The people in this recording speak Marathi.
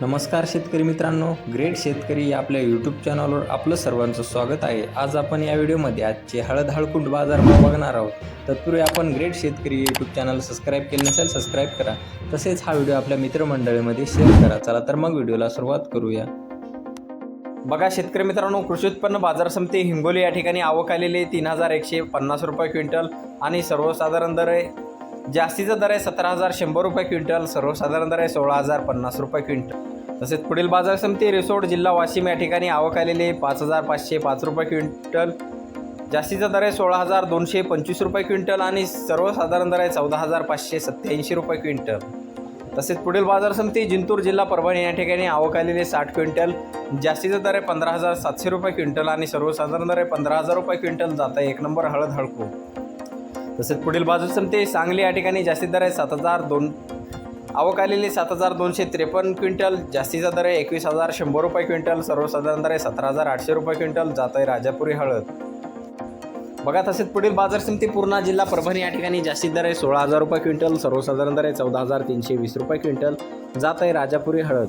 नमस्कार शेतकरी मित्रांनो ग्रेट शेतकरी या आपल्या यूट्यूब चॅनलवर आपलं सर्वांचं स्वागत आहे. आज आपण या व्हिडिओमध्ये आजचे हळद हळकुंड बाजारभाव बघणार आहोत. तत्पूर्वी आपण ग्रेट शेतकरी यूट्यूब चॅनल सबस्क्राईब केले नसेल सबस्क्राईब करा. तसेच हा व्हिडिओ आपल्या मित्रमंडळीमध्ये शेअर करा. चला तर मग व्हिडिओला सुरुवात करूया. बघा शेतकरी मित्रांनो कृषी उत्पन्न बाजार समिती हिंगोली या ठिकाणी आवक आलेली आहे. तीन हजार एकशे पन्नास रुपये क्विंटल आणि सर्वसाधारण दर आहे. जास्तीचा दर आहे सतरा हजार शंभर रुपये क्विंटल सर्वसाधारण दर आहे सोळा हजार पन्नास रुपये क्विंटल. तसेच पुढील बाजार समिती रिसोड जिल्हा वाशिम या ठिकाणी आवक आलेली पाच हजार पाचशे पाच रुपये क्विंटल. जास्तीचा दर आहे सोळा हजार दोनशे पंचवीस रुपये क्विंटल आणि सर्वसाधारण दर आहे चौदा हजार पाचशे सत्याऐंशी रुपये क्विंटल. तसेच पुढील बाजार समिती जिंतूर जिल्हा परभणी या ठिकाणी आवक आलेली आहे साठ क्विंटल. जास्तीचा दर आहे पंधरा हजार सातशे रुपये क्विंटल आणि सर्वसाधारण दर आहे पंधरा हजार रुपये क्विंटल. जात आहे एक नंबर हळद हळकू. तसेच पुढील बाजार समिती सांगली या ठिकाणी जास्तीत दर आहे सात हजार दोन आवक आलेली सात हजार दोनशे त्रेपन्न क्विंटल जास्तीचा दर आहे एकवीस हजार शंभर रुपये क्विंटल सर्वसाधारण दर आहे सतरा हजार आठशे रुपये क्विंटल जात आहे राजापुरी हळद. बघा तसेच पुढील बाजार समिती पूर्णा जिल्हा परभणी या ठिकाणी जास्तीत दर आहे सोळा हजार रुपये क्विंटल सर्वसाधारण दर आहे चौदा हजार तीनशे वीस रुपये क्विंटल जात आहे राजापुरी हळद.